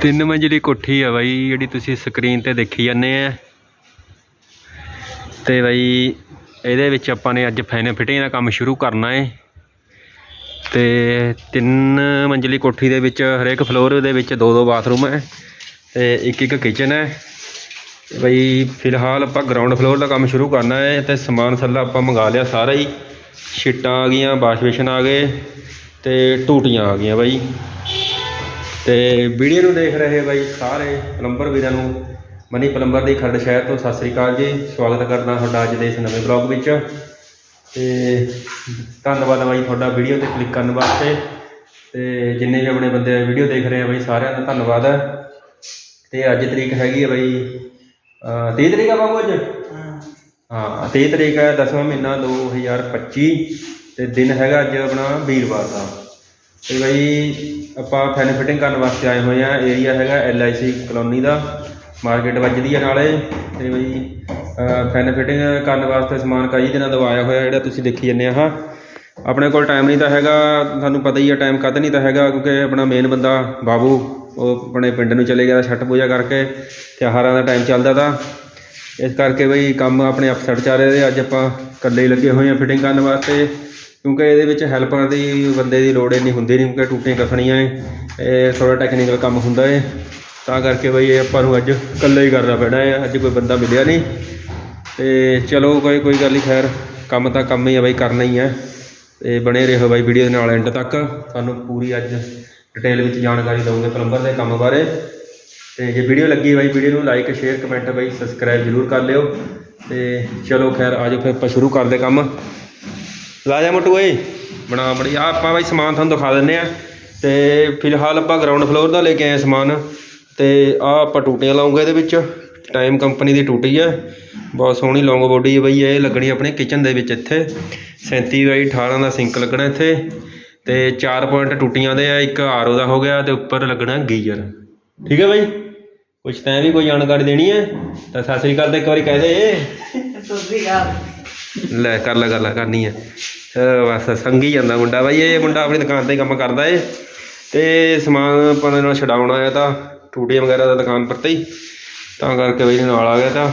ਤਿੰਨ ਮੰਜ਼ਲੀ ਕੋਠੀ ਆ ਬਾਈ, ਜਿਹੜੀ ਤੁਸੀਂ ਸਕਰੀਨ ਤੇ ਦੇਖੀ ਜਾਂਦੇ ਆ। ਤੇ ਬਾਈ, ਇਹਦੇ ਵਿੱਚ ਆਪਾਂ ਨੇ ਅੱਜ ਫੈਨ ਫਿਟਿੰਗ ਦਾ ਕੰਮ ਸ਼ੁਰੂ ਕਰਨਾ ਹੈ ਤੇ ਤਿੰਨ ਮੰਜ਼ਲੀ ਕੋਠੀ ਦੇ ਵਿੱਚ, ਹਰੇਕ ਫਲੋਰ ਦੇ ਵਿੱਚ ਦੋ ਦੋ ਬਾਥਰੂਮ ਹੈ ਤੇ ਇੱਕ ਇੱਕ ਕਿਚਨ ਹੈ ਬਈ, ਫਿਲਹਾਲ ਆਪਾਂ ਗਰਾਊਂਡ ਫਲੋਰ ਦਾ ਕੰਮ ਸ਼ੁਰੂ ਕਰਨਾ ਹੈ ਤੇ ਸਮਾਨ ਸੱਲਾ ਆਪਾਂ ਮੰਗਾ ਲਿਆ ਸਾਰਾ ਹੀ। ਸ਼ੀਟਾਂ ਆ ਗਈਆਂ ਵਾਸ਼ ਬੇਸ਼ਨ ਆ ਗਏ। ਤੇ ਟੂਟੀਆਂ ਆ ਗਈਆਂ ਬਾਈ। ਤੇ ਵੀਡੀਓ ਨੂੰ ਦੇਖ ਰਹੇ ਬਾਈ ਸਾਰੇ ਪਲੰਬਰ ਵੀਰਾਂ ਨੂੰ। ਮਨੀ ਪਲੰਬਰ ਦੀ ਖਰੜ ਸ਼ਹਿਰ ਤੋਂ ਸਤਿ ਸ੍ਰੀ ਅਕਾਲ ਜੀ। ਸਵਾਗਤ ਕਰਦਾ ਤੁਹਾਡਾ ਅੱਜ ਦੇ ਇਸ ਨਵੇਂ ਬਲੌਗ ਵਿੱਚ। ਤੇ ਧੰਨਵਾਦ ਬਾਈ ਤੁਹਾਡਾ ਵੀਡੀਓ ਤੇ ਕਲਿੱਕ ਕਰਨ ਵਾਸਤੇ। ਤੇ ਜਿੰਨੇ ਵੀ ਆਪਣੇ ਬੰਦੇ ਵੀਡੀਓ ਦੇਖ ਰਹੇ ਆ ਬਾਈ ਸਾਰਿਆਂ ਦਾ ਧੰਨਵਾਦ। ਹੈ ਤੇ ਅੱਜ ਤਰੀਕ ਹੈਗੀ ਹੈ ਬਾਈ ਅਹ 30 ਤਰੀਕ ਆ ਬਾਬੂ ਅੱਜ? ਹਾਂ। 23 ਤਰੀਕ ਹੈ 10ਵਾਂ ਮਹੀਨਾ 2025 ਤੇ ਦਿਨ ਹੈਗਾ ਅੱਜ ਆਪਣਾ ਵੀਰਵਾਰ ਦਾ। ਤੇ ਬਾਈ ਆਪਾਂ ਫੈਨ ਫਿਟਿੰਗ ਕਰਨ ਵਾਸਤੇ ਆਏ ਹੋਏ ਆ। ਏਰੀਆ ਹੈਗਾ ਐਲਆਈਸੀ ਕਲੋਨੀ ਦਾ। ਮਾਰਕੀਟ ਵੱਜਦੀ ਹੈ ਨਾਲੇ। ਤੇ ਬਾਈ ਫੈਨ ਫਿਟਿੰਗ ਕਰਨ ਵਾਸਤੇ ਸਮਾਨ ਕਈ ਦਿਨਾਂ ਦਾ ਆਇਆ ਹੋਇਆ, ਜਿਹੜਾ ਤੁਸੀਂ ਦੇਖੀ ਜੰਨੇ ਆ ਆਪਣੇ ਕੋਲ ਟਾਈਮ ਨਹੀਂ ਤਾਂ ਹੈਗਾ, ਤੁਹਾਨੂੰ ਪਤਾ ਹੀ ਆ ਟਾਈਮ ਕਦ ਨਹੀਂ ਤਾਂ ਹੈਗਾ, ਕਿਉਂਕਿ ਆਪਣਾ ਮੇਨ ਬੰਦਾ ਬਾਬੂ, ਉਹ ਆਪਣੇ ਪਿੰਡ ਨੂੰ ਚਲੇ ਗਿਆ ਛੱਟ ਪੂਜਾ ਕਰਕੇ ਤਿਉਹਾਰਾਂ ਦਾ ਟਾਈਮ ਚੱਲਦਾ ਤਾਂ। ਇਸ ਕਰਕੇ ਬਈ ਕੰਮ ਆਪਣੇ ਅਪਸੈਟ ਚੱਲ ਰਹੇ ਅੱਜ ਆਪਾਂ ਇਕੱਲੇ ਹੀ ਲੱਗੇ ਹੋਏ ਆ ਫਿਟਿੰਗ ਕਰਨ ਵਾਸਤੇ। ਕਿਉਂਕਿ ਇਹਦੇ ਵਿੱਚ ਹੈਲਪਰ ਦੀ ਬੰਦੇ ਦੀ ਲੋੜ ਇੰਨੀ ਹੁੰਦੀ ਨਹੀਂ ਕਿਉਂਕਿ ਟੂਟੀਆਂ ਕੱਸਣੀਆਂ ਏ, ਇਹ ਥੋੜ੍ਹਾ ਟੈਕਨੀਕਲ ਕੰਮ ਹੁੰਦਾ ਏ। ਤਾਂ ਕਰਕੇ ਬਈ ਇਹ ਆਪਾਂ ਨੂੰ ਅੱਜ ਇਕੱਲੇ ਹੀ ਕਰਨਾ ਪੈਣਾ ਹੈ ਅੱਜ ਕੋਈ ਬੰਦਾ ਮਿਲਿਆ ਨਹੀਂ। ਅਤੇ ਚਲੋ ਕੋਈ ਕੋਈ ਗੱਲ ਨਹੀਂ ਖੈਰ, ਕੰਮ ਤਾਂ ਕੰਮ ਹੀ ਆ ਬਾਈ, ਕਰਨਾ ਹੀ ਹੈ ਅਤੇ ਬਣੇ ਰਹੋ ਬਾਈ ਵੀਡੀਓ ਦੇ ਨਾਲ ਐਂਡ ਤੱਕ। ਤੁਹਾਨੂੰ ਪੂਰੀ ਅੱਜ ਡਿਟੇਲ ਵਿੱਚ ਜਾਣਕਾਰੀ ਦਊਂਗੇ ਪਲੰਬਰ ਦੇ ਕੰਮ ਬਾਰੇ। ਤੇ ਜੇ ਵੀਡੀਓ ਲੱਗੀ ਬਾਈ, ਵੀਡੀਓ ਨੂੰ ਲਾਈਕ ਸ਼ੇਅਰ ਕਮੈਂਟ ਬਾਈ ਸਬਸਕ੍ਰਾਈਬ ਜ਼ਰੂਰ ਕਰ ਲਿਓ। ਤੇ ਚਲੋ ਖੈਰ ਆਜੋ ਫਿਰ ਆਪਾਂ ਸ਼ੁਰੂ ਕਰਦੇ ਕੰਮ। ਲਾ ਜਾ ਮੋਟੂ ਓਏ। ਬਣਾ ਬੜੀ ਆ ਆਪਾਂ ਬਾਈ ਸਮਾਨ ਤੁਹਾਨੂੰ ਦਿਖਾ ਦਿੰਨੇ ਆ ਤੇ ਫਿਲਹਾਲ ਆਪਾਂ ਗਰਾਊਂਡ ਫਲੋਰ ਦਾ ਲੈ ਕੇ ਆਏ ਸਮਾਨ। ਤੇ ਆ ਆਪਾਂ ਟੂਟੀਆਂ ਲਾਉਂਗੇ ਇਹਦੇ ਵਿੱਚ। ਟਾਈਮ ਕੰਪਨੀ ਦੀ ਟੂਟੀ ਹੈ ਬਹੁਤ ਸੋਹਣੀ ਲੌਂਗ ਬੋਡੀ ਹੈ ਬਈ ਇਹ ਲੱਗਣੀ ਆਪਣੇ ਕਿਚਨ ਦੇ ਵਿੱਚ ਇੱਥੇ। 37 ਬਾਈ 18 ਦਾ ਸਿੰਕ ਲੱਗਣਾ ਇੱਥੇ। ਤੇ 4 ਪੁਆਇੰਟ ਟੂਟੀਆਂ ਦੇ ਆ ਇੱਕ ਆਰਓ ਦਾ ਹੋ ਗਿਆ ਤੇ ਉੱਪਰ ਲੱਗਣਾ ਗੀਜ਼ਰ ਠੀਕ ਹੈ ਬਾਈ? ਕੁਛ ਤੈਂ ਵੀ ਕੋਈ ਜਾਣਕਾਰੀ ਦੇਣੀ ਹੈ ਤਾਂ ਸਤਿ ਸ੍ਰੀ ਅਕਾਲ ਤੇ ਇੱਕ ਵਾਰੀ ਕਹਿ ਦੇ। ਲੈ ਕਰ ਲੈ ਕਰ ਲੈ ਕਰਨੀ ਹੈ ਬਸ ਸੰਗੀ ਜਾਂਦਾ ਮੁੰਡਾ ਬਾਈ, ਇਹ ਮੁੰਡਾ ਆਪਣੀ ਦੁਕਾਨ ਤੇ ਹੀ ਕੰਮ ਕਰਦਾ ਏ। ਤੇ ਸਮਾਨ ਆਪਾਂ ਨਾਲ ਛਡਾਉਣ ਆਇਆ ਤਾਂ, ਟੂਟੀਆਂ ਵਗੈਰਾ ਦਾ ਦੁਕਾਨ ਪਰ ਤੇ ਹੀ। ਤਾਂ ਕਰਕੇ ਬਈ ਨਾਲ ਆ ਗਿਆ ਤਾਂ।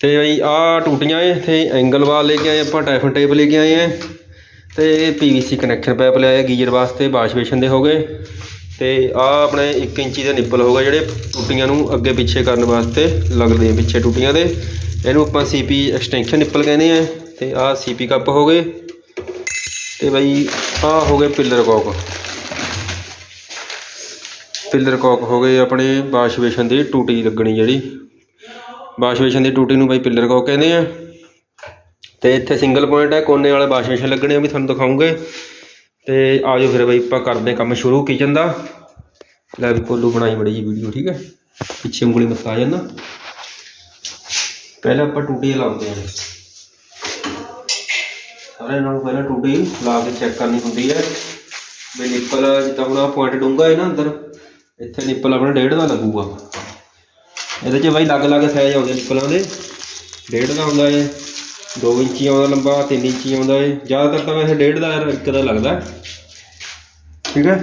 ਤੇ ਬਈ ਆਹ ਟੂਟੀਆਂ ਏ ਤੇ ਐਂਗਲ ਵਾਲ ਲੈ ਕੇ ਆਏ ਆਪਾਂ ਟਾਈਫਨ ਟੇਪ ਲੈ ਕੇ ਆਏ ਆ। ਤੇ ਪੀਵੀਸੀ ਕਨੈਕਸ਼ਨ ਪਾਈਪ ਲਿਆਏ ਗੀਜ਼ਰ ਵਾਸਤੇ ਵਾਸ਼ ਬੇਸ਼ਨ ਦੇ ਹੋ ਗਏ। ਤੇ ਆ ਆਪਣੇ 1 ਇੰਚੀ ਦੇ ਨਿੱਪਲ ਹੋਗਾ ਜਿਹੜੇ ਟੂਟੀਆਂ ਨੂੰ ਅੱਗੇ ਪਿੱਛੇ ਕਰਨ ਵਾਸਤੇ, ਲੱਗਦੇ ਆ ਪਿੱਛੇ ਟੂਟੀਆਂ ਦੇ। ਇਹਨੂੰ ਆਪਾਂ ਸੀਪੀ ਐਕਸਟੈਂਸ਼ਨ ਨਿੱਪਲ ਕਹਿੰਦੇ ਆ, ਤੇ ਆ ਸੀਪੀ ਕੱਪ ਹੋ ਗਏ, ਤੇ ਬਈ ਆਹ ਹੋ ਗਏ ਪਿੱਲਰ ਕੌਕ ਪਿੱਲਰ ਕੌਕ ਹੋ ਗਏ ਆਪਣੇ ਵਾਸ਼ ਬੇਸ਼ਨ ਦੀ ਟੂਟੀ ਲੱਗਣੀ ਜਿਹੜੀ। ਵਾਸ਼ਮੇਸ਼ਨ ਦੀ ਟੂਟੀ ਨੂੰ ਬਈ ਪਿੱਲਰ ਕੌਕ ਕਹਿੰਦੇ ਆ। ਤੇ ਇੱਥੇ ਸਿੰਗਲ ਪੁਆਇੰਟ ਹੈ ਕੋਨੇ ਵਾਲੇ ਵਾਸ਼ ਬੇਸ਼ਨ ਲੱਗਣੇ ਆ ਵੀ ਤੁਹਾਨੂੰ ਦਿਖਾਉਂਗੇ। ਤੇ ਆਜੋ ਫਿਰ ਬਈ ਆਪਾਂ ਕਰਦੇ ਕੰਮ ਸ਼ੁਰੂ ਕਿਚਨ ਦਾ। ਲੈ ਵੀ ਕੋਲੂ ਬਣਾਈ ਬੜੀ ਜੀ ਵੀਡੀਓ ਠੀਕ ਹੈ? ਪਿੱਛੇ ਉਂਗਲੀ ਮਸਾ ਜਾਂਦਾ। ਪਹਿਲਾਂ ਆਪਾਂ ਟੂਟੀ ਲਾਉਂਦੇ ਹਾਂ। ਸਾਰੇ ਇਹਨਾਂ ਨੂੰ ਪਹਿਲਾਂ ਟੂਟੀ ਲਾ ਕੇ ਚੈੱਕ ਕਰਨੀ ਹੁੰਦੀ ਹੈ। ਵੀ ਨਿੱਪਲ ਜਿੱਦਾਂ ਹੁਣ ਆ ਪੁਆਇੰਟ ਡੂੰਗਾ ਹੈ ਨਾ ਅੰਦਰ, ਇੱਥੇ ਨਿੱਪਲ ਆਪਣਾ ਡੇਢ ਦਾ ਲੱਗੂਗਾ। ਇਹਦੇ 'ਚ ਬਾਈ ਲੱਗ ਲੱਗ ਸਾਈਜ਼ ਆਉਂਦੇ ਨਿੱਪਲਾਂ ਦੇ। ਡੇਢ ਦਾ ਹੁੰਦਾ ਹੈ 2 ਇੰਚੀ ਆਉਂਦਾ ਲੰਬਾ 3 ਇੰਚੀ ਆਉਂਦਾ ਹੈ। ਜ਼ਿਆਦਾਤਰ ਤਾਂ ਵੈਸੇ ਡੇਢ ਦਾ ਇੱਕ ਦਾ ਲੱਗਦਾ। ਠੀਕ ਹੈ?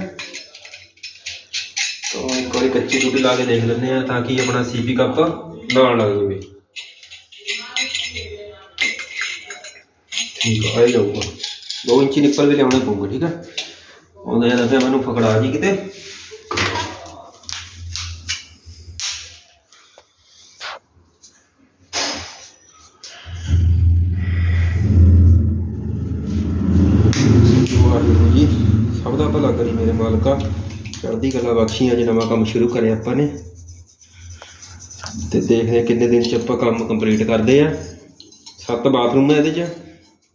ਤਾਂ ਇੱਕ ਵਾਰੀ ਕੱਚੀ ਟੂਟੀ ਲਾ ਕੇ ਦੇਖ ਲੈਂਦੇ ਆ ਤਾਂ ਕਿ ਆਪਣਾ ਸੀਪੀ ਕੱਪ ਨਾਲ ਲੱਗ ਜਾਵੇ। ਠੀਕ ਆ ਹੀ ਜਾਊਗਾ। 2 ਇੰਚੀ ਨਿੱਪਲ ਵੀ ਲਿਆਉਣਾ ਪਊਗਾ, ਠੀਕ ਹੈ ਉਹਦੇ ਨਾਲ ਫਿਰ ਮੈਨੂੰ ਫਕੜਾ ਜੀ ਕਿਤੇ। ਵਾਹਿਗੁਰੂ ਜੀ, ਸਭ ਦਾ ਭਲਾ ਕਰੀ ਮੇਰੇ ਮਾਲਕਾ। ਚੜ੍ਹਦੀ ਕਲਾ ਬਖਸ਼ੀ ਅੱਜ ਨਵਾਂ ਕੰਮ ਸ਼ੁਰੂ ਕਰਿਆ ਆਪਾਂ ਨੇ। ਤੇ ਦੇਖਦੇ ਹਾਂ ਕਿੰਨੇ ਦਿਨ ਚ ਆਪਾਂ ਕੰਮ ਕੰਪਲੀਟ ਕਰਦੇ ਆ। ਸੱਤ ਬਾਥਰੂਮ ਹੈ ਇਹਦੇ ਚ।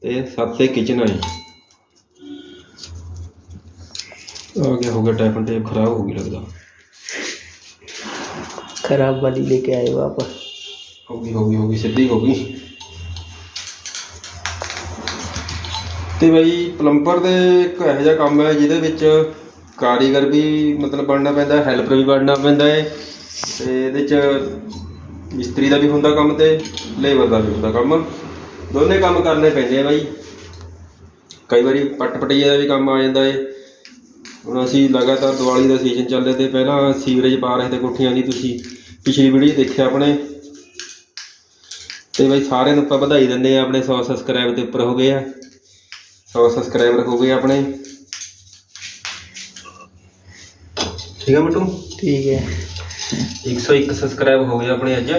ਤੇ ਸੱਤ ਤੇ ਕਿਚਨ ਹੈ ਆ ਗਿਆ ਹੋ ਗਿਆ ਟੈਪ ਐਂਡ ਟੇਪ ਖਰਾਬ ਹੋ ਗਈ ਲੱਗਦਾ खराब वाली लेके आए वापस ਹੋ ਗਈ ਹੋ ਗਈ ਹੋ ਗਈ ਸਿੱਧੀ ਹੋ ਗਈ ਤੇ ਬਈ ਪਲੰਬਰ ਦੇ ਇੱਕ ਇਹੋ ਜਿਹਾ ਕੰਮ ਹੈ ਜਿਹਦੇ ਵਿੱਚ ਕਾਰੀਗਰ ਵੀ ਮਤਲਬ ਬਣਨਾ ਪੈਂਦਾ ਹੈਲਪਰ ਵੀ ਬਣਨਾ ਪੈਂਦਾ ਹੈ ਤੇ ਇਹਦੇ ਚ ਮਿਸਤਰੀ ਦਾ ਵੀ ਹੁੰਦਾ ਕੰਮ ਤੇ ਲੇਬਰ ਦਾ ਵੀ ਹੁੰਦਾ ਕੰਮ ਦੋਨੇ ਕੰਮ ਕਰਨੇ ਪੈਂਦੇ ਆ ਬਾਈ। ਕਈ ਵਾਰੀ ਪੱਟ ਪਟਈਏ ਦਾ ਵੀ ਕੰਮ ਆ ਜਾਂਦਾ ਏ। ਹੁਣ ਅਸੀਂ ਲਗਾਤਾਰ ਦੀਵਾਲੀ ਦਾ ਸੀਜ਼ਨ ਚੱਲੇ ਤੇ ਪਹਿਲਾਂ ਸੀਵਰੇਜ ਪਾ ਰਹੇ ਤੇ ਕੋਠੀਆਂ ਦੀ ਤੁਸੀਂ ਪਿਛਲੀ ਵੀਡੀਓ ਦੇਖਿਆ ਆਪਣੇ। ਤੇ ਬਾਈ ਸਾਰਿਆਂ ਨੂੰ ਆਪਾਂ ਵਧਾਈ ਦਿੰਦੇ ਆ ਆਪਣੇ 100 ਸਬਸਕ੍ਰਾਈਬ ਦੇ ਉੱਪਰ ਹੋ ਗਏ ਆ। 100 ਸਬਸਕ੍ਰਾਈਬਰ ਹੋ ਗਏ ਆਪਣੇ। ਠੀਕ ਹੈ ਮਟੂ? ਠੀਕ ਹੈ। 101 ਸਬਸਕ੍ਰਾਈਬ ਹੋ ਗਏ ਆਪਣੇ ਅੱਜ।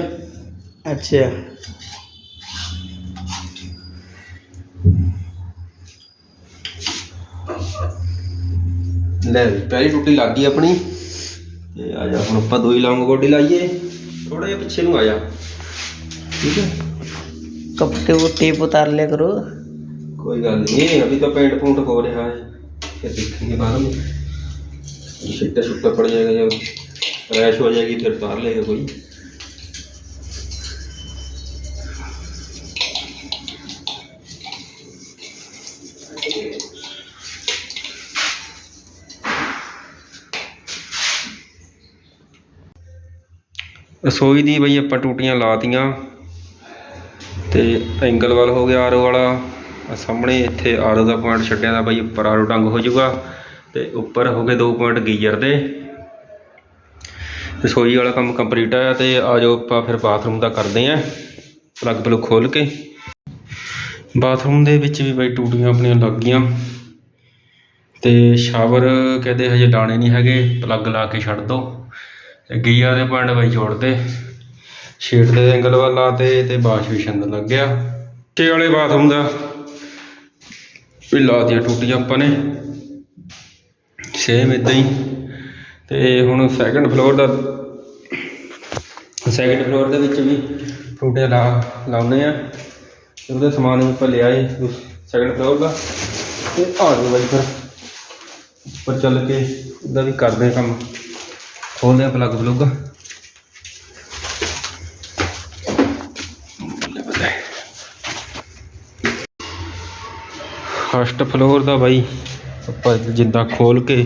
ਅੱਛਾ। ਲੈ ਵੀ ਪਹਿਲੀ ਟੁੱਟੀ ਲੱਗ ਗਈ ਆਪਣੀ ਤੇ ਆ ਜਾ ਹੁਣ ਆਪਾਂ ਦੋਈ ਲੌਂਗ ਗੋਡੀ ਲਾਈਏ ਥੋੜਾ ਜਿਹਾ ਪਿੱਛੇ ਨੂੰ ਆ ਜਾ ਠੀਕ ਹੈ कपड़े वो टेप उतार लिया करो कोई गल नहीं अभी तो पेंट पूंट हो रहा है फिर देखेंगे बाद में छिट्टा छुट्टा पड़ जाएगा जब रैश हो जाएगी फिर उतार लेगा कोई ਰਸੋਈ ਦੀ ਬਈ ਆਪਾਂ ਟੂਟੀਆਂ ਲਾਤੀਆਂ ਤੇ ਐਂਗਲ ਵੱਲ ਹੋ ਗਿਆ ਆਰੋ ਵਾਲਾ। ਸਾਹਮਣੇ ਇੱਥੇ ਆਰੋ ਦਾ ਪੁਆਇੰਟ ਛੱਡਿਆ ਦਾ ਬਾਈ ਉੱਪਰ ਆਰੋ ਟੰਗ ਹੋ ਜਾਊਗਾ ਤੇ ਉੱਪਰ ਹੋ ਗਏ ਦੋ ਪੁਆਇੰਟ ਗੀਜ਼ਰ ਦੇ। ਰਸੋਈ ਵਾਲਾ ਕੰਮ ਕੰਪਲੀਟ ਆ ਤੇ ਆ ਜਾਓ ਆਪਾਂ ਫਿਰ ਬਾਥਰੂਮ ਦਾ ਕਰਦੇ ਆਂ ਪਲੱਗ ਪਲੁੱਗ ਖੋਲ ਕੇ। ਬਾਥਰੂਮ ਦੇ ਵਿੱਚ ਵੀ ਬਾਈ ਟੂਟੀਆਂ ਆਪਣੀਆਂ ਲੱਗ ਗਈਆਂ ਤੇ ਸ਼ਾਵਰ ਕਹਿੰਦੇ ਹਜੇ ਡਾਣੇ ਨਹੀਂ ਹੈਗੇ, ਪਲੱਗ ਲਾ ਕੇ ਛੱਡ ਦੋ। ਤੇ ਗੀਜ਼ਰ ਦੇ ਪੁਆਇੰਟ ਬਾਈ ਜੋੜਦੇ ਸ਼ੀਟ ਦੇ ਐਂਗਲ ਵੱਲ ਲਾਤੇ ਤੇ ਵਾਸ਼ ਵੀ ਛੰਦ ਲੱਗ ਗਿਆ। ਛੇ ਵਾਲੇ ਬਾਥਰੂਮ ਦਾ ਵੀ ਲਾਤੀਆਂ ਟੂਟੀਆਂ ਆਪਾਂ ਨੇ। ਸੇਮ ਇਦਾਂ ਹੀ। ਤੇ ਹੁਣ ਸੈਕੰਡ ਫਲੋਰ ਦਾ ਸੈਕੰਡ ਫਲੋਰ ਦੇ ਵਿੱਚ ਵੀ ਟੂਟੇ ਲਾ ਲਾਉਨੇ ਆ। ਉਹਦਾ ਸਮਾਨ ਵੀ ਆਪਾਂ ਲਿਆਏ ਸੈਕੰਡ ਫਲੋਰ ਦਾ। ਤੇ ਆ ਜਾਓ ਬਾਈ ਫਿਰ। ਉੱਪਰ ਚੱਲ ਕੇ ਉਹਦਾ ਵੀ ਕਰਦੇ ਕੰਮ। ਖੋਲਦੇ ਆ ਪਲੱਗ ਪਲੁੱਗ ਫਸਟ ਫਲੋਰ ਦਾ ਬਾਈ, ਆਪਾਂ ਜਿੱਦਾਂ ਖੋਲ ਕੇ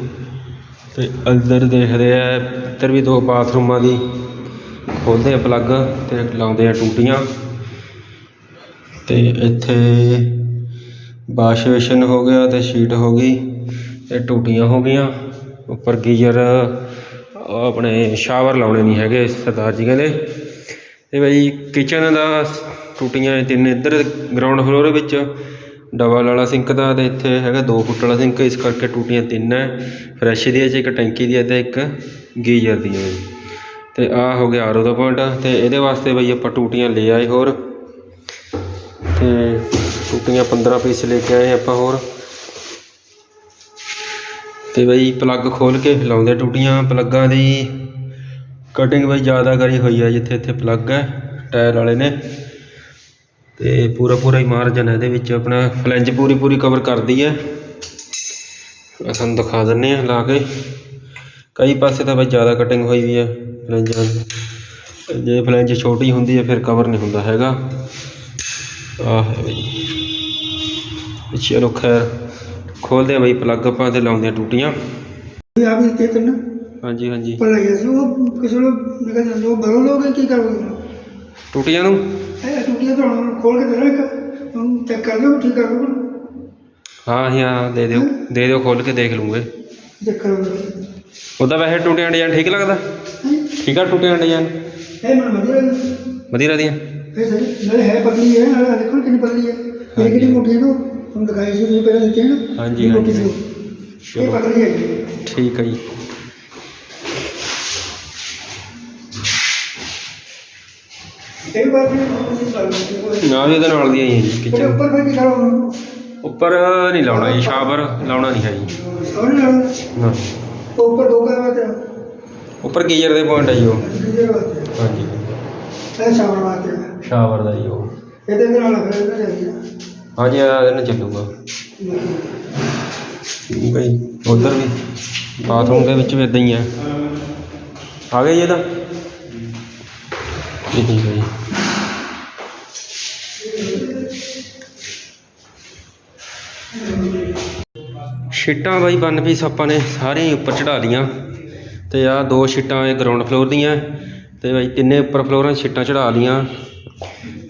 ਤੇ ਅੰਦਰ ਦੇਖਦੇ ਆ, ਇੱਧਰ ਵੀ ਦੋ ਬਾਥਰੂਮਾਂ ਦੀ। ਖੋਲਦੇ ਆ ਪਲੱਗ ਤੇ ਲਾਉਂਦੇ ਆ ਟੂਟੀਆਂ। ਤੇ ਇੱਥੇ ਵਾਸ਼ ਬੇਸ਼ਨ ਹੋ ਗਿਆ ਤੇ ਸ਼ੀਟ ਹੋ ਗਈ ਤੇ ਟੂਟੀਆਂ ਹੋ ਗਈਆਂ। ਉੱਪਰ ਗੀਜ਼ਰ ਆਪਣੇ ਸ਼ਾਵਰ ਲਾਉਣੇ ਨਹੀਂ ਹੈਗੇ ਸਰਦਾਰ ਜੀ ਕਹਿੰਦੇ। ਤੇ ਬਈ ਕਿਚਨ ਦਾ ਟੂਟੀਆਂ ਤਿੰਨ ਇੱਧਰ ਗਰਾਊਂਡ ਫਲੋਰ ਵਿੱਚ ਡਬਲ ਵਾਲਾ ਸਿੰਕ ਦਾ ਤੇ ਇੱਥੇ ਹੈਗਾ 2 ਫੁੱਟ ਵਾਲਾ ਸਿੰਕ ਇਸ ਕਰਕੇ ਟੂਟੀਆਂ ਤਿੰਨ ਹੈ। ਫਰੈਸ਼ ਦੀ ਹੈ ਚ ਇੱਕ ਟੈਂਕੀ ਦੀ ਹੈ ਤੇ ਇੱਕ ਗੀਜ਼ਰ ਦੀ ਹੈ। ਤੇ ਆ ਹੋ ਗਿਆ ਆਰੋ ਦਾ ਪੁਆਇੰਟ ਤੇ ਇਹਦੇ ਵਾਸਤੇ ਬਈ ਆਪਾਂ ਟੂਟੀਆਂ ਲੈ ਆਏ ਹੋਰ। ਤੇ ਟੂਟੀਆਂ 15 ਪੀਸ ਲੈ ਕੇ ਆਏ ਆਪਾਂ ਹੋਰ। ਅਤੇ ਬਈ ਪਲੱਗ ਖੋਲ੍ਹ ਕੇ ਲਾਉਂਦੇ ਟੂਟੀਆਂ ਪਲੱਗਾਂ ਦੀ। ਕਟਿੰਗ ਬਈ ਜ਼ਿਆਦਾ ਕਰੀ ਹੋਈ ਹੈ ਜਿੱਥੇ ਇੱਥੇ ਪਲੱਗ ਹੈ ਟਾਇਰ ਵਾਲੇ ਨੇ। ਤੇ ਪੂਰਾ ਪੂਰਾ ਹੀ ਮਾਰਜਨ ਹੈ ਇਹਦੇ ਵਿੱਚ, ਆਪਣਾ ਫਲੈਂਜ ਪੂਰੀ ਪੂਰੀ ਕਵਰ ਕਰਦੀ ਹੈ। ਆਹ ਤੁਹਾਨੂੰ ਦਿਖਾ ਦਿੰਨੇ ਆ ਲਾ ਕੇ। ਕਈ ਪਾਸੇ ਤਾਂ ਬਈ ਜ਼ਿਆਦਾ ਕਟਿੰਗ ਹੋਈ ਵੀ ਹੈ ਫਲੈਂਜਾਂ ਦੀ। ਜੇ ਫਲੈਂਜ ਛੋਟੀ ਹੁੰਦੀ ਹੈ, ਫਿਰ ਕਵਰ ਨਹੀਂ ਹੁੰਦਾ ਹੈਗਾ। ਆਹ ਹੈ ਬਈ। ਚਲੋ ਖੈਰ ਖੋਲਦੇ ਆ ਬਈ ਪਲੱਗ ਆਪਾਂ ਤੇ ਲਾਉਂਦੇ ਆ ਟੂਟੀਆਂ। ਆ ਵੀ ਕੀ ਕਰਨਾ ਹਾਂਜੀ ਹਾਂਜੀ। ਪਰ ਇਹ ਸੋ ਕਿਸੇ ਨੂੰ ਮੈਂ ਕਹਿੰਦਾ ਲੋ ਬਰੋ ਲੋਗੇ ਕੀ ਕਰੋਗੇ? ਟੂਟੀਆਂ ਨੂੰ? ਇਹ ਟੂਟੀਆਂ ਤਾਂ ਹੁਣ ਖੋਲ ਕੇ ਦੇਣਾ ਇੱਕ। ਹੁਣ ਚੈੱਕ ਕਰ ਲਓ ਠੀਕ ਕਰ ਲਓ ਹਾਂ ਹਾਂ ਦੇ ਦਿਓ ਦੇ ਦਿਓ ਖੋਲ ਕੇ ਦੇਖ ਲੂਗੇ ਉਹਦਾ ਵੈਸੇ ਟੂਟੀਆਂ ਡਿਜ਼ਾਈਨ ਠੀਕ ਲੱਗਦਾ? ਠੀਕ ਆ ਟੂਟੀਆਂ ਡਿਜ਼ਾਈਨ? ਇਹ ਮਨ ਵਧੀਆ ਵਧੀਆ ਲੱਗਦੀਆਂ ਇਹ ਸਹੀ ਨਾਲੇ ਹੈ ਪਤਲੀ ਹੈ ਨਾਲੇ ਦੇਖੋ ਕਿੰਨੀ ਪਤਲੀ ਹੈ। ਇਹ ਕਿੰਨੀ ਮੋਟੀ ਹੈ ਨਾ। ਤੁਹਾਨੂੰ ਦਿਖਾਏ ਸੀ ਤੁਸੀਂ ਪਹਿਲਾਂ ਦਿੱਤੇ ਹਨ ਹਾਂਜੀ ਹਾਂਜੀ। ਇਹ ਪਤਲੀ ਹੈਗੀ ਹੈ ਠੀਕ ਹੈ ਜੀ। ਇਹ ਬਾਤ ਵੀ ਤੁਸੀਂ ਇਹਦੇ ਨਾਲ ਦੀ ਹੈ ਜੀ ਕਿਚਨ। ਉੱਪਰ ਫਿਰ ਕੀ ਕਰਾਂਗੇ ਉੱਪਰ ਨਹੀਂ ਲਾਉਣਾ ਜੀ ਸ਼ਾਵਰ ਲਾਉਣਾ ਨਹੀਂ ਹੈ ਜੀ। ਉੱਪਰ ਦੋ ਕਰ ਵਾਤੇ ਉੱਪਰ ਗੀਜ਼ਰ ਦੇ ਪੁਆਇੰਟ ਹੈ ਜੀ ਉਹ। ਹਾਂਜੀ। ਇਹ ਸ਼ਾਵਰ ਵਾਤੇ ਸ਼ਾਵਰ ਦਾ ਜੀ ਉਹ। ਇਹਦੇ ਨਾਲ ਫਿਰ ਇਹਦੇ ਨਾਲ ਹਾਂਜੀ, ਆ ਇਹਦੇ ਨਾਲ ਚੱਲੂਗਾ ਬਈ ਉਧਰ ਵੀ ਬਾਥਰੂਮ ਦੇ ਵਿੱਚ ਵੀ ਇਦਾਂ ਹੀ ਹੈ ਆ ਗਿਆ ਜੀ ਇਹਦਾ। ਠੀਕ ਹੈ ਜੀ। ਸ਼ੀਟਾਂ ਬਾਈ ਵਨ ਪੀਸ ਆਪਾਂ ਨੇ ਸਾਰੀਆਂ ਹੀ ਉੱਪਰ ਚੜਾ ਲਈਆਂ ਤੇ ਆ ਦੋ ਸ਼ੀਟਾਂ ਇਹ ਗਰਾਊਂਡ ਫਲੋਰ ਦੀਆਂ। ਤੇ ਬਾਈ, ਤਿੰਨੇ ਉੱਪਰ ਫਲੋਰਾਂ ਸ਼ੀਟਾਂ ਚੜਾ ਲਈਆਂ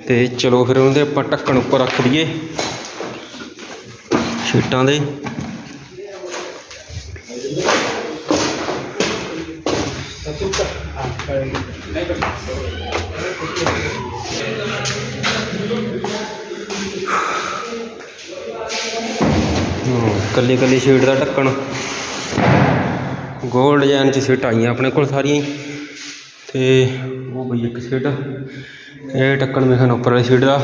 ਤੇ ਚਲੋ ਫਿਰ ਉਹਦੇ ਆਪਾਂ ਢੱਕਣ ਉੱਪਰ ਰੱਖ ਦਈਏ ਸ਼ੀਟਾਂ ਦੇ। ਕੱਲੀ ਕੱਲੀ ਸ਼ੀਟ ਦਾ ਢੱਕਣ। ਗੋਲ ਡਿਜ਼ਾਈਨ ਚ ਸੀਟ ਆਈਆਂ ਆਪਣੇ ਕੋਲ ਸਾਰੀਆਂ ਹੀ। ਤੇ ਉਹ ਬਈ ਇੱਕ ਸੀਟ। ਇਹ ਢੱਕਣ ਮੇਖਣ ਉੱਪਰ ਵਾਲੀ ਸੀਟ ਦਾ।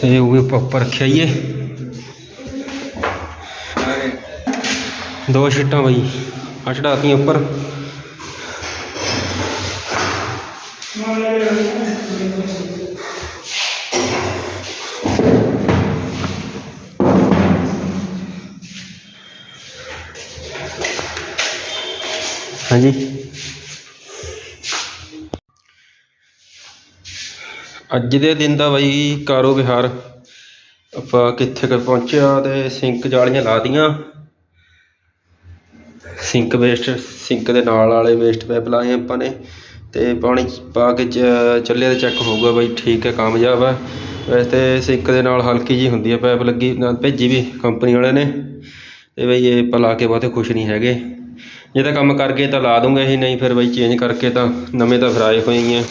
ਤੇ ਉਹ ਵੀ ਆਪਾਂ ਉੱਪਰ ਰੱਖਿਆ ਹੀ ਏ ਦੋ ਸ਼ੀਟਾਂ ਬਈ ਆ ਚੜਾਤੀਆਂ ਉੱਪਰ। ਹਾਂਜੀ। ਅੱਜ ਦੇ ਦਿਨ ਦਾ ਬਈ ਕਾਰੋ ਵਿਹਾਰ। ਆਪਾਂ ਕਿੱਥੇ ਕੁ ਪਹੁੰਚਿਆ ਤੇ ਸਿੰਕ ਜਾਲੀਆਂ ਲਾ ਦੀਆਂ। ਸਿੰਕ ਵੇਸਟ ਸਿੰਕ ਦੇ ਨਾਲ ਵਾਲੇ ਵੇਸਟ ਪੈਪ ਲਾਏ ਆਪਾਂ ਨੇ ਤੇ ਪਾਣੀ ਪਾ ਕੇ ਚ- ਚੱਲਿਆ ਤੇ ਚੈੱਕ ਹੋਊਗਾ ਬਈ ਠੀਕ ਹੈ, ਕਾਮਯਾਬ ਹੈ। ਵੈਸੇ ਸਿੰਕ ਦੇ ਨਾਲ ਹਲਕੀ ਜੀ ਹੁੰਦੀ ਹੈ ਪੈਪ ਲੱਗੀ, ਨਾਲ ਭੇਜੀ ਵੀ ਕੰਪਨੀ ਵਾਲਿਆਂ ਨੇ। ਤੇ ਬਈ ਇਹ ਆਪਾਂ ਲਾ ਕੇ ਬਹੁਤੇ ਖੁਸ਼ ਨਹੀਂ ਹੈਗੇ। ਜੇ ਤਾਂ ਕੰਮ ਕਰਕੇ ਤਾਂ ਲਾ ਦੂੰਗਾ ਇਹ ਨਹੀਂ ਫਿਰ ਬਈ ਚੇਂਜ ਕਰਕੇ ਤਾਂ ਨਵੇਂ ਤਾਂ ਫਿਰ ਆਏ ਹੋਏ ਹੀ ਆ।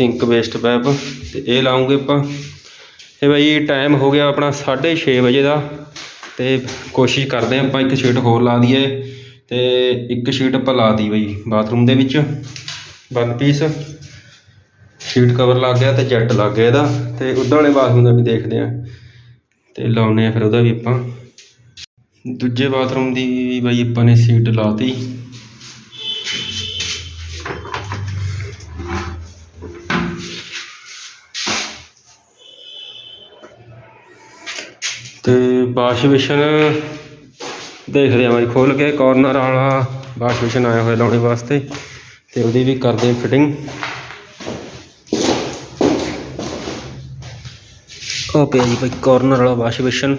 ਸਿੰਕ ਵੇਸਟ ਪੈਪ ਤੇ ਇਹ ਲਾਉਂਗੇ ਆਪਾਂ। ਤੇ ਬਈ ਟਾਈਮ ਹੋ ਗਿਆ ਆਪਣਾ 6:30 ਵਜੇ ਦਾ ਤੇ ਕੋਸ਼ਿਸ਼ ਕਰਦੇ ਹਾਂ ਆਪਾਂ ਇੱਕ ਸ਼ੀਟ ਹੋਰ ਲਾ ਦਈਏ ਤੇ ਇੱਕ ਸ਼ੀਟ ਆਪਾਂ ਲਾ ਦੀ ਬਈ ਬਾਥਰੂਮ ਦੇ ਵਿੱਚ। ਵਨ ਪੀਸ ਸ਼ੀਟ ਕਵਰ ਲੱਗ ਗਿਆ ਤੇ ਜੈਟ ਲੱਗ ਗਿਆ ਇਹਦਾ ਤੇ ਉੱਦਾਂ ਵਾਲੇ ਬਾਥਰੂਮ ਦਾ ਵੀ ਦੇਖਦੇ ਆ ਤੇ ਲਾਉਨੇ ਆ ਫਿਰ ਉਹਦਾ ਵੀ ਆਪਾਂ। ਦੂਜੇ ਬਾਥਰੂਮ ਦੀ ਵੀ ਬਾਈ ਆਪਾਂ ਨੇ ਸੀਟ ਲਾਤੀ ਵਾਸ਼ ਬੇਸ਼ਨ ਦੇਖਦੇ ਆ ਬਈ ਖੋਲ ਕੇ ਕਾਰਨਰ ਵਾਲਾ ਵਾਸ਼ ਬੇਸ਼ਨ ਆਇਆ ਹੋਇਆ ਲਾਉਣੇ ਵਾਸਤੇ। ਤੇ ਉਹਦੀ ਵੀ ਕਰਦੇ ਆ ਫਿਟਿੰਗ ਉਹ ਪਿਆ ਜੀ ਬਈ ਕਾਰਨਰ ਵਾਲਾ ਵਾਸ਼ ਬੇਸ਼ਨ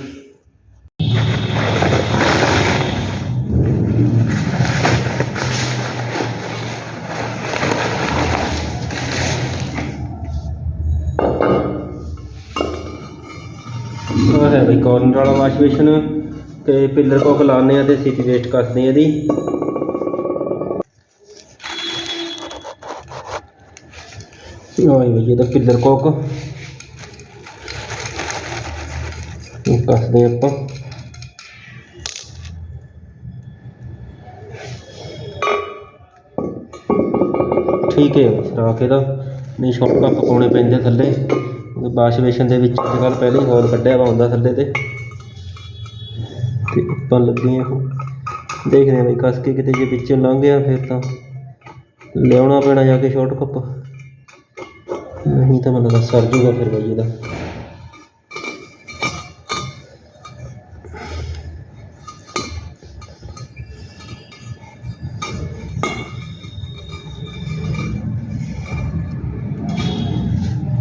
ਉਹ ਵਾਲਾ ਵਾਸ਼ ਬੇਸ਼ਨ ਤੇ ਪਿੱਲਰ ਕੋਕ ਲਾਉਂਦੇ ਆ ਤੇ ਸੀਟੀ ਵੇਸਟ ਕੱਸਦੇ ਆ ਇਹਦੀ। ਆਏ ਬਈ ਇਹਦਾ ਪਿੱਲਰ ਕੋਕ ਇਹ ਕੱਸਦੇ ਆਪਾਂ। ਠੀਕ ਹੈ ਸਰਾਖ ਇਹਦਾ। ਨਹੀਂ ਸ਼ਾਰਟ ਕੱਪ ਪਾਉਣੇ ਪੈਂਦੇ ਥੱਲੇ। ਵਾਸ਼ ਬੇਸ਼ਨ ਦੇ ਵਿੱਚ ਅੱਜ ਕੱਲ੍ਹ ਪਹਿਲਾਂ ਹੀ ਹੋਲ ਕੱਢਿਆ ਵਾ ਹੁੰਦਾ ਥੱਲੇ ਤੇ। ਤੇ ਉੱਪਰ ਲੱਗੇ ਆ ਹੁਣ ਦੇਖਦੇ ਆ ਬਈ ਕੱਸ ਕੇ ਕਿਤੇ ਜੇ ਵਿੱਚੋਂ ਲੰਘ ਗਿਆ ਫਿਰ ਤਾਂ ਲਿਆਉਣਾ ਪੈਣਾ ਜਾ ਕੇ ਸ਼ਾਰਟ ਕੱਪ। ਨਹੀਂ ਤਾਂ ਮੈਨੂੰ ਲੱਗਦਾ ਸਰ ਜੂਗਾ ਫਿਰ ਬਈ ਇਹਦਾ।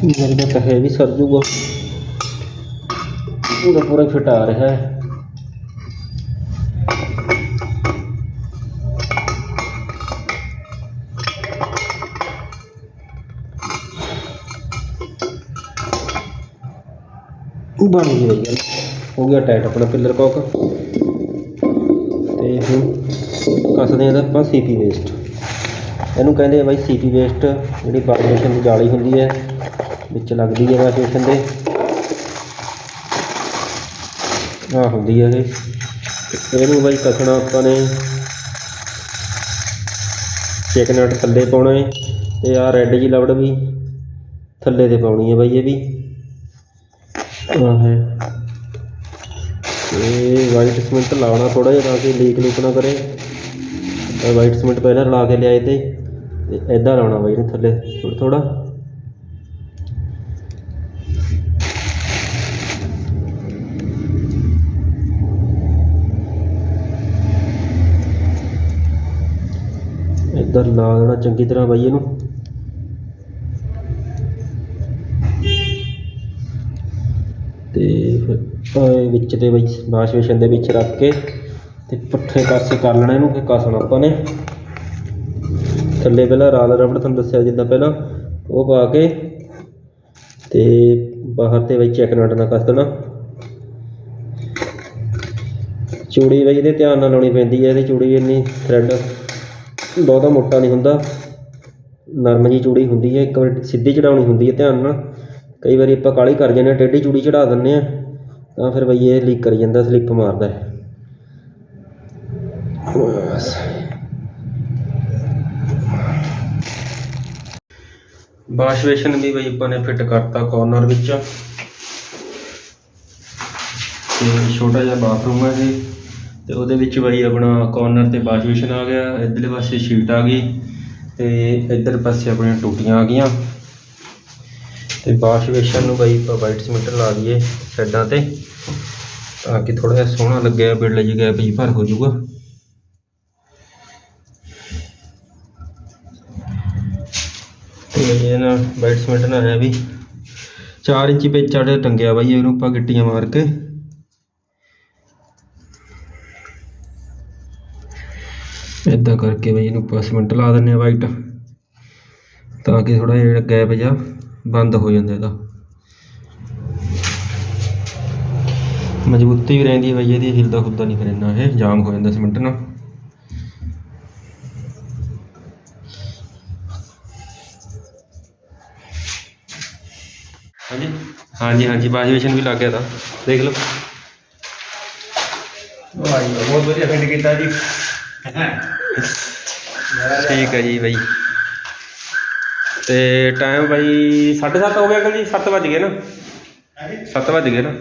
ਲੱਗਦਾ ਤਾਂ ਹੈ ਵੀ ਸਰ ਜੂਗਾ। ਪੂਰਾ ਪੂਰਾ ਫਿਟ ਆ ਰਿਹਾ ਹੈ। ਬਣ ਗਈ ਬਈ ਗੱਲ ਹੋ ਗਿਆ ਟਾਈਟ ਆਪਣਾ ਪਿੱਲਰ ਕੋਕ। ਤੇ ਹੁਣ ਕੱਸਦੇ ਆ ਤਾਂ ਆਪਾਂ ਸੀਪੀ ਵੇਸਟ ਇਹਨੂੰ ਕਹਿੰਦੇ ਆ ਬਾਈ ਸੀਪੀ ਵੇਸਟ ਜਿਹੜੀ ਵਾਸ਼ਬੇਸ਼ਨ ਦੀ ਜਾਲੀ ਹੁੰਦੀ ਹੈ। ਵਿੱਚ ਲੱਗਦੀ ਹੈ ਵਾਸ਼ਬੇਸ਼ਨ ਦੇ। ਆ ਹੁੰਦੀ ਹੈ ਇਹ। ਤੇ ਇਹਨੂੰ ਬਾਈ ਕੱਸਣਾ ਆਪਾਂ ਨੇ ਚੈੱਕ ਨਟ ਥੱਲੇ ਪਾਉਣਾ ਹੈ ਤੇ ਆ ਰੈੱਡ ਜੀ ਲਵੜ ਵੀ ਥੱਲੇ ਤੇ ਪਾਉਣੀ ਹੈ ਬਾਈ ਇਹ ਵੀ। ਆ ਹੈ। ਇਹ ਵਾਈਟ ਸਿਮੈਂਟ ਲਾਉਣਾ ਥੋੜਾ ਜਿਹਾ ਤਾਂ ਕਿ ਲੀਕ ਲੂਕ ਨਾ ਕਰੇ। ਵਾਈਟ ਸਿਮੈਂਟ ਪਹਿਲਾਂ ਰਲਾ ਕੇ ਲਿਆਏ ਤੇ ਤੇ ਲਾਉਣਾ ਬਾਈ ਇਹਨੂੰ ਥੱਲੇ ਥੋੜਾ ਥੋੜਾ ਇੱਧਰ ਲਾ ਦੇਣਾ ਚੰਗੀ ਤਰ੍ਹਾਂ ਬਾਈ ਇਹਨੂੰ। ਤੇ ਫਿਰ ਵਿੱਚ ਦੇ ਵਿੱਚ ਵਾਸ਼ ਦੇ ਵਿੱਚ ਰੱਖ ਕੇ ਤੇ ਪੁੱਠੇ ਪਾਸੇ ਕਰ ਲੈਣਾ ਇਹਨੂੰ ਕਿ ਕਸਣਾ ਆਪਾਂ ਨੇ। ਥੱਲੇ ਪਹਿਲਾਂ ਰਾਲ ਰਬੜ ਤੁਹਾਨੂੰ ਦੱਸਿਆ ਜਿੱਦਾਂ ਪਹਿਲਾਂ, ਉਹ ਪਾ ਕੇ ਤੇ ਬਾਹਰ ਤੇ ਵਿੱਚ ਚੈੱਕ ਨਟ ਨਾਲ ਕੱਸ ਦੇਣਾ। ਚੂੜੀ ਬਈ ਇਹਦੇ ਧਿਆਨ ਨਾਲ ਲਾਉਣੀ ਪੈਂਦੀ ਹੈ, ਇਹਦੀ ਚੂੜੀ ਇੰਨੀ ਥ੍ਰੈਡ ਬਹੁਤਾ ਮੋਟਾ ਨਹੀਂ ਹੁੰਦਾ। ਨਰਮ ਜੀ ਚੂੜੀ ਹੁੰਦੀ ਹੈ, ਇੱਕ ਵਾਰ ਸਿੱਧੀ ਚੜਾਉਣੀ ਹੁੰਦੀ ਹੈ ਧਿਆਨ ਨਾਲ। ਕਈ ਵਾਰੀ ਆਪਾਂ ਕਾਲੀ ਕਰ ਜਾਂਦੇ ਹਾਂ, ਟੇਢੀ ਚੂੜੀ ਚੜਾ ਦਿੰਦੇ ਆ ਤਾਂ ਫਿਰ ਬਈ ਇਹ ਲੀਕ ਕਰੀ ਜਾਂਦਾ, ਸਲਿੱਪ ਮਾਰਦਾ ਹੈ। ਬਸ। ਵਾਸ਼ ਬੇਸ਼ਨ ਵੀ ਬਈ ਆਪਾਂ ਨੇ ਫਿੱਟ ਕਰਤਾ ਕਾਰਨਰ ਵਿੱਚ। ਤੇ ਛੋਟਾ ਜਿਹਾ ਬਾਥਰੂਮ ਹੈ ਜੀ। ਅਤੇ ਉਹਦੇ ਵਿੱਚ ਬਾਈ ਆਪਣਾ ਕੋਰਨਰ ਤੇ ਵਾਸ਼ ਬੇਸ਼ਨ ਆ ਗਿਆ, ਇੱਧਰਲੇ ਪਾਸੇ ਸ਼ੀਟ ਆ ਗਈ ਅਤੇ ਇੱਧਰ ਪਾਸੇ ਆਪਣੀਆਂ ਟੂਟੀਆਂ ਆ ਗਈਆਂ। ਤੇ ਵਾਸ਼ਬੇਸ਼ਨ ਨੂੰ ਬਈ ਆਪਾਂ ਵਾਈਟ ਸਿਮੈਂਟ ਲਾ ਦਈਏ ਸਾਈਡਾਂ ਤੇ, ਤਾਂ ਕਿ ਥੋੜਾ ਜਿਹਾ ਸੋਹਣਾ ਲੱਗਿਆ ਬਿਲਡ ਜੀ ਗੈਪ ਜੀ ਭਰ ਹੋ ਜਾਊਗਾ। ਤੇ ਇਹ ਨਾ ਵਾਈਟ ਸਿਮੈਂਟ ਨਾਲ ਹੈ ਵੀ 4 ਇੰਚੀ ਪੇ ਟੰਗਿਆ ਬਾਈ, ਇਹਨੂੰ ਆਪਾਂ ਗਿੱਟੀਆਂ ਮਾਰ ਕੇ। ਇਦਾਂ ਕਰਕੇ ਬਈ ਇਹਨੂੰ ਆਪਾਂ ਸਿਮੈਂਟ ਲਾ ਦਿੰਨੇ ਆ ਵਾਈਟ ਤਾਂ ਕਿ ਥੋੜਾ ਜਿਹਾ ਗੈਪ ਜਿਹਾ ਬੰਦ ਹੋ ਜਾਂਦਾ ਇਹਦਾ। ਮਜ਼ਬੂਤੀ ਵੀ ਰਹਿੰਦੀ ਹੈ ਬਈ, ਇਹਦੀ ਹਿਲਦਾ ਖੁੱਲਦਾ ਨਹੀਂ ਫਿਰ ਇੰਨਾ ਇਹ, ਜਾਮ ਹੋ ਜਾਂਦਾ ਸਿਮੈਂਟ ਨਾਲ। ਹਾਂਜੀ ਹਾਂਜੀ ਹਾਂਜੀ ਵਾਸ਼ਵੇਸ਼ਨ ਵੀ ਲੱਗ ਗਿਆ ਤਾਂ। ਦੇਖ ਲਓ। ਵਾਹ ਜੀ ਬਹੁਤ ਵਧੀਆ ਫਿੱਟ ਕੀਤਾ ਜੀ। ਠੀਕ ਹੈ ਜੀ ਬਾਈ। ਤੇ ਟਾਈਮ ਬਾਈ 7:30 ਹੋ ਗਿਆ ਕਿ ਜੀ 7 ਵਜ ਗਏ ਨਾ? 7 ਵਜ ਗਏ ਨਾ?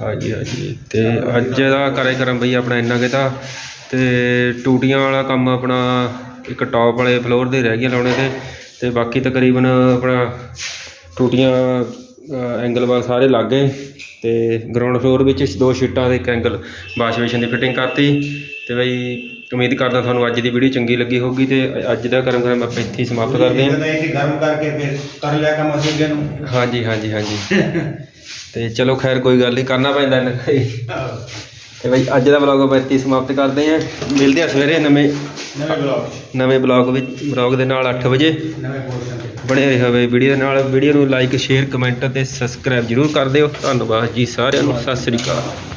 ਹਾਂਜੀ ਹਾਂਜੀ। ਤੇ ਅੱਜ ਦਾ ਕਰੇ ਕਰਮ ਬਈ ਆਪਣਾ ਇੰਨਾ ਕਿ ਤਾਂ ਤੇ ਟੂਟੀਆਂ ਵਾਲਾ ਕੰਮ ਆਪਣਾ ਇੱਕ ਟੌਪ ਵਾਲੇ ਫਲੋਰ ਦੇ ਰਹਿ ਗਏ ਲਾਉਣੇ ਤੇ ਤੇ ਬਾਕੀ ਤਕਰੀਬਨ ਆਪਣਾ ਟੂਟੀਆਂ ਐਂਗਲ ਵਾਲ ਸਾਰੇ ਲੱਗ ਗਏ। ਤੇ ਗਰਾਊਂਡ ਫਲੋਰ ਵਿੱਚ ਦੋ ਸ਼ੀਟਾਂ ਦੇ ਇੱਕ ਐਂਗਲ ਵਾਸ਼ ਬੇਸ਼ਨ ਦੀ ਫਿਟਿੰਗ ਕਰਤੀ। ਤੇ ਬਈ ਉਮੀਦ ਕਰਦਾ ਤੁਹਾਨੂੰ ਅੱਜ ਦੀ ਵੀਡੀਓ ਚੰਗੀ ਲੱਗੀ ਹੋਊਗੀ ਤੇ ਅੱਜ ਦਾ ਕਰਮ ਕਰਮ ਆਪਾਂ ਇੱਥੇ ਹੀ ਸਮਾਪਤ ਕਰਦੇ ਹਾਂ। ਇਸੇ ਗਰਮ ਕਰਕੇ ਫਿਰ ਕਰ ਲਿਆ ਕੰਮ ਅਸੀਂ ਅੱਗੇ ਨੂੰ। ਹਾਂਜੀ ਹਾਂਜੀ ਹਾਂਜੀ। ਤੇ ਚਲੋ ਖੈਰ ਕੋਈ ਗੱਲ ਨਹੀਂ ਕਰਨਾ ਪੈਂਦਾ ਇਹਨਾਂ ਦਾ ਹੀ। ਤੇ ਬਈ ਅੱਜ ਦਾ ਵਲੌਗ ਆਪਾਂ ਇੱਥੇ ਹੀ ਸਮਾਪਤ ਕਰਦੇ ਹਾਂ। ਮਿਲਦੇ ਹਾਂ ਸਵੇਰੇ ਨਵੇਂ ਨਵੇਂ ਬਲੌਗ ਨਵੇਂ ਬਲੌਗ ਵਿੱਚ ਬਲੌਗ ਦੇ ਨਾਲ 8 ਵਜੇ। ਨਵੇਂ ਪੋਰਸ਼ਨ ਤੇ। ਬਣੇ ਰਹੋ ਬਈ ਵੀਡੀਓ ਦੇ ਨਾਲ। ਵੀਡੀਓ ਨੂੰ ਲਾਈਕ ਸ਼ੇਅਰ ਕਮੈਂਟ ਤੇ ਸਬਸਕ੍ਰਾਈਬ ਜਰੂਰ ਕਰ ਦਿਓ। ਧੰਨਵਾਦ ਜੀ ਸਾਰਿਆਂ ਨੂੰ। ਸਤਿ ਸ੍ਰੀ ਅਕਾਲ।